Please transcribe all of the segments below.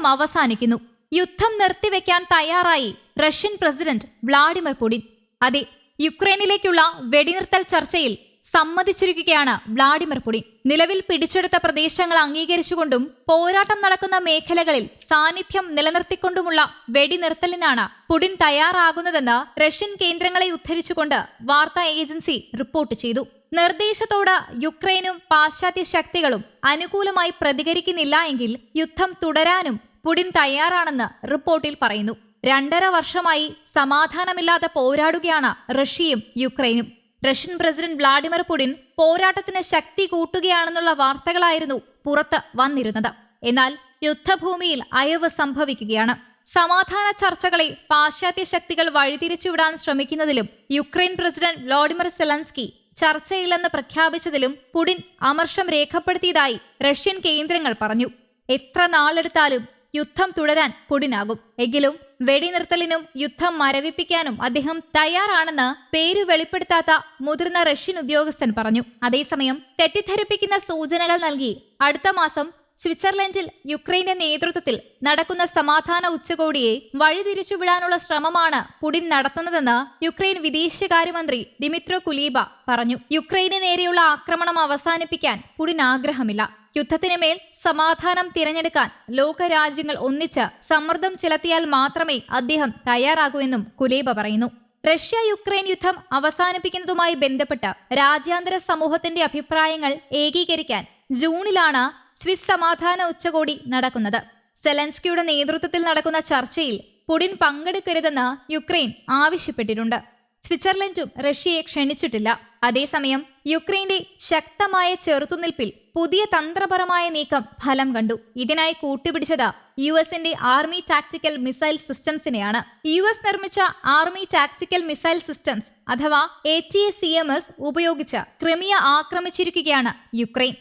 യുദ്ധം അവസാനിക്കുന്നു. യുദ്ധം നിർത്തിവെക്കാൻ തയ്യാറായി റഷ്യൻ പ്രസിഡന്റ് വ്ളാഡിമിർ പുടിൻ. അതെ യുക്രൈനിലേക്കുള്ള വെടിനിർത്തൽ ചർച്ചയിൽ സമ്മതിച്ചിരിക്കുകയാണ് വ്ളാഡിമിർ പുടിൻ. നിലവിൽ പിടിച്ചെടുത്ത പ്രദേശങ്ങൾ അംഗീകരിച്ചുകൊണ്ടും പോരാട്ടം നടക്കുന്ന മേഖലകളിൽ സാന്നിധ്യം നിലനിർത്തിക്കൊണ്ടുമുള്ള വെടിനിർത്തലിനാണ് പുടിൻ തയ്യാറാകുന്നതെന്ന് റഷ്യൻ കേന്ദ്രങ്ങളെ ഉദ്ധരിച്ചുകൊണ്ട് വാർത്താ ഏജൻസി റിപ്പോർട്ട് ചെയ്തു. നിർദ്ദേശത്തോട് യുക്രൈനും പാശ്ചാത്യ ശക്തികളും അനുകൂലമായി പ്രതികരിക്കുന്നില്ല എങ്കിൽ യുദ്ധം തുടരാനും പുടിൻ തയ്യാറാണെന്ന് റിപ്പോർട്ടിൽ പറയുന്നു. രണ്ടര വർഷമായി സമാധാനമില്ലാതെ പോരാടുകയാണ് റഷ്യയും യുക്രൈനും. റഷ്യൻ പ്രസിഡന്റ് വ്ളാഡിമിർ പുടിൻ പോരാട്ടത്തിന് ശക്തി കൂട്ടുകയാണെന്നുള്ള വാർത്തകളായിരുന്നു പുറത്ത് വന്നിരുന്നത്. എന്നാൽ യുദ്ധഭൂമിയിൽ അയവ് സംഭവിക്കുകയാണ്. സമാധാന ചർച്ചകളെ പാശ്ചാത്യ ശക്തികൾ വഴിതിരിച്ചുവിടാൻ ശ്രമിക്കുന്നതിലും യുക്രൈൻ പ്രസിഡന്റ് വ്ളാഡിമിർ സെലൻസ്കി ചർച്ചയില്ലെന്ന് പ്രഖ്യാപിച്ചതിലും പുടിൻ അമർഷം രേഖപ്പെടുത്തിയതായി റഷ്യൻ കേന്ദ്രങ്ങൾ പറഞ്ഞു. എത്ര നാളെടുത്താലും യുദ്ധം തുടരാൻ പുടിനാകും. എങ്കിലും വെടിനിർത്തലിനും യുദ്ധം മരവിപ്പിക്കാനും അദ്ദേഹം തയ്യാറാണെന്ന് പേര് വെളിപ്പെടുത്താത്ത മുതിർന്ന റഷ്യൻ ഉദ്യോഗസ്ഥൻ പറഞ്ഞു. അതേസമയം തെറ്റിദ്ധരിപ്പിക്കുന്ന സൂചനകൾ നൽകി അടുത്ത മാസം സ്വിറ്റ്സർലൻഡിൽ യുക്രൈന്റെ നേതൃത്വത്തിൽ നടക്കുന്ന സമാധാന ഉച്ചകോടിയെ വഴിതിരിച്ചുവിടാനുള്ള ശ്രമമാണ് പുടിൻ നടത്തുന്നതെന്ന് യുക്രൈൻ വിദേശകാര്യമന്ത്രി ദിമിത്രോ കുലീബ പറഞ്ഞു. യുക്രൈന് നേരെയുള്ള ആക്രമണം അവസാനിപ്പിക്കാൻ പുടിൻ ആഗ്രഹമില്ല. യുദ്ധത്തിന് മേൽ സമാധാനം തിരഞ്ഞെടുക്കാൻ ലോകരാജ്യങ്ങൾ ഒന്നിച്ച് സമ്മർദ്ദം ചെലുത്തിയാൽ മാത്രമേ അദ്ദേഹം തയ്യാറാകൂ എന്നും കുലേബ പറയുന്നു. റഷ്യ യുക്രൈൻ യുദ്ധം അവസാനിപ്പിക്കുന്നതുമായി ബന്ധപ്പെട്ട് രാജ്യാന്തര സമൂഹത്തിന്റെ അഭിപ്രായങ്ങൾ ഏകീകരിക്കാൻ ജൂണിലാണ് സ്വിസ് സമാധാന ഉച്ചകോടി നടക്കുന്നത്. സെലൻസ്കിയുടെ നേതൃത്വത്തിൽ നടക്കുന്ന ചർച്ചയിൽ പുടിൻ പങ്കെടുക്കരുതെന്ന് യുക്രൈൻ ആവശ്യപ്പെട്ടിട്ടുണ്ട്. സ്വിറ്റ്സർലൻഡും റഷ്യയെ ക്ഷണിച്ചിട്ടില്ല. അതേസമയം യുക്രൈന്റെ ശക്തമായ ചെറുത്തുനിൽപ്പിൽ പുതിയ തന്ത്രപരമായ നീക്കം ഫലം കണ്ടു. ഇതിനായി കൂട്ടുപിടിച്ചത് യു എസിന്റെ ആർമി ടാക്ടിക്കൽ മിസൈൽ സിസ്റ്റംസിനെയാണ്. യു എസ് നിർമ്മിച്ച ആർമി ടാക്ടിക്കൽ മിസൈൽ സിസ്റ്റംസ് അഥവാ A T C M S ഉപയോഗിച്ച് ക്രിമിയ ആക്രമിച്ചിരിക്കുകയാണ് യുക്രൈൻ.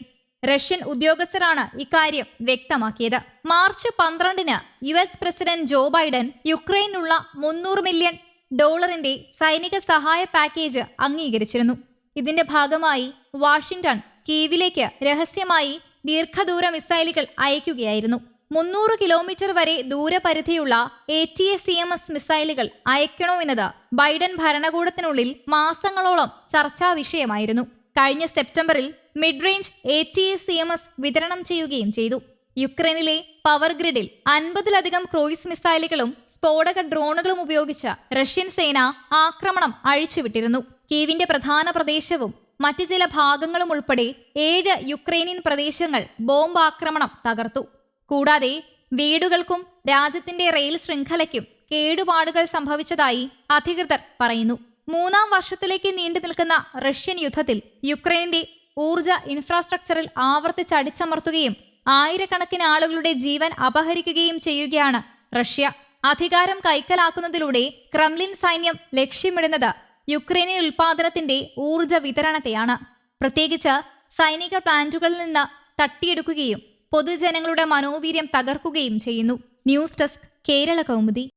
റഷ്യൻ ഉദ്യോഗസ്ഥരാണ് ഇക്കാര്യം വ്യക്തമാക്കിയത്. മാർച്ച് പന്ത്രണ്ടിന് U S president Joe Biden യുക്രൈനുള്ള മുന്നൂറ് മില്യൺ ഡോളറിന്റെ സൈനിക സഹായ പാക്കേജ് അംഗീകരിച്ചിരുന്നു. ഇതിന്റെ ഭാഗമായി വാഷിംഗ്ടൺ കീവിലേക്ക് രഹസ്യമായി ദീർഘദൂര മിസൈലുകൾ അയക്കുകയായിരുന്നു. മുന്നൂറ് കിലോമീറ്റർ വരെ ദൂരപരിധിയുള്ള A T S C M S മിസൈലുകൾ അയക്കണോ എന്നത് ബൈഡൻ ഭരണകൂടത്തിനുള്ളിൽ മാസങ്ങളോളം ചർച്ചാ വിഷയമായിരുന്നു. കഴിഞ്ഞ സെപ്റ്റംബറിൽ mid range A T S C M S വിതരണം ചെയ്യുകയും ചെയ്തു. യുക്രൈനിലെ പവർ ഗ്രിഡിൽ അൻപതിലധികം ക്രൂയിസ് മിസൈലുകളും സ്ഫോടക ഡ്രോണുകളും ഉപയോഗിച്ച് റഷ്യൻ സേന ആക്രമണം അഴിച്ചുവിട്ടിരുന്നു. കീവിന്റെ പ്രധാന പ്രദേശവും മറ്റു ചില ഭാഗങ്ങളും ഉൾപ്പെടെ ഏഴ് യുക്രൈനിയൻ പ്രദേശങ്ങൾ ബോംബ് ആക്രമണം തകർത്തു. കൂടാതെ വീടുകൾക്കും രാജ്യത്തിന്റെ റെയിൽ ശൃംഖലയ്ക്കും കേടുപാടുകൾ സംഭവിച്ചതായി അധികൃതർ പറയുന്നു. മൂന്നാം വർഷത്തിലേക്ക് നീണ്ടു നിൽക്കുന്ന റഷ്യൻ യുദ്ധത്തിൽ യുക്രൈന്റെ ഊർജ ഇൻഫ്രാസ്ട്രക്ചറിൽ ആവർത്തിച്ചടിച്ചമർത്തുകയും ആയിരക്കണക്കിന് ആളുകളുടെ ജീവൻ അപഹരിക്കുകയും ചെയ്യുകയാണ്. റഷ്യ അധികാരം കൈക്കലാക്കുന്നതിലൂടെ ക്രംലിൻ സൈന്യം ലക്ഷ്യമിടുന്നത് യുക്രൈനിൽ ഉൽപാദനത്തിന്റെ ഊർജ വിതരണത്തെയാണ്. പ്രത്യേകിച്ച് സൈനിക പ്ലാന്റുകളിൽ നിന്ന് തട്ടിയെടുക്കുകയും പൊതുജനങ്ങളുടെ മനോവീര്യം തകർക്കുകയും ചെയ്യുന്നു. News desk Kerala Kaumudi.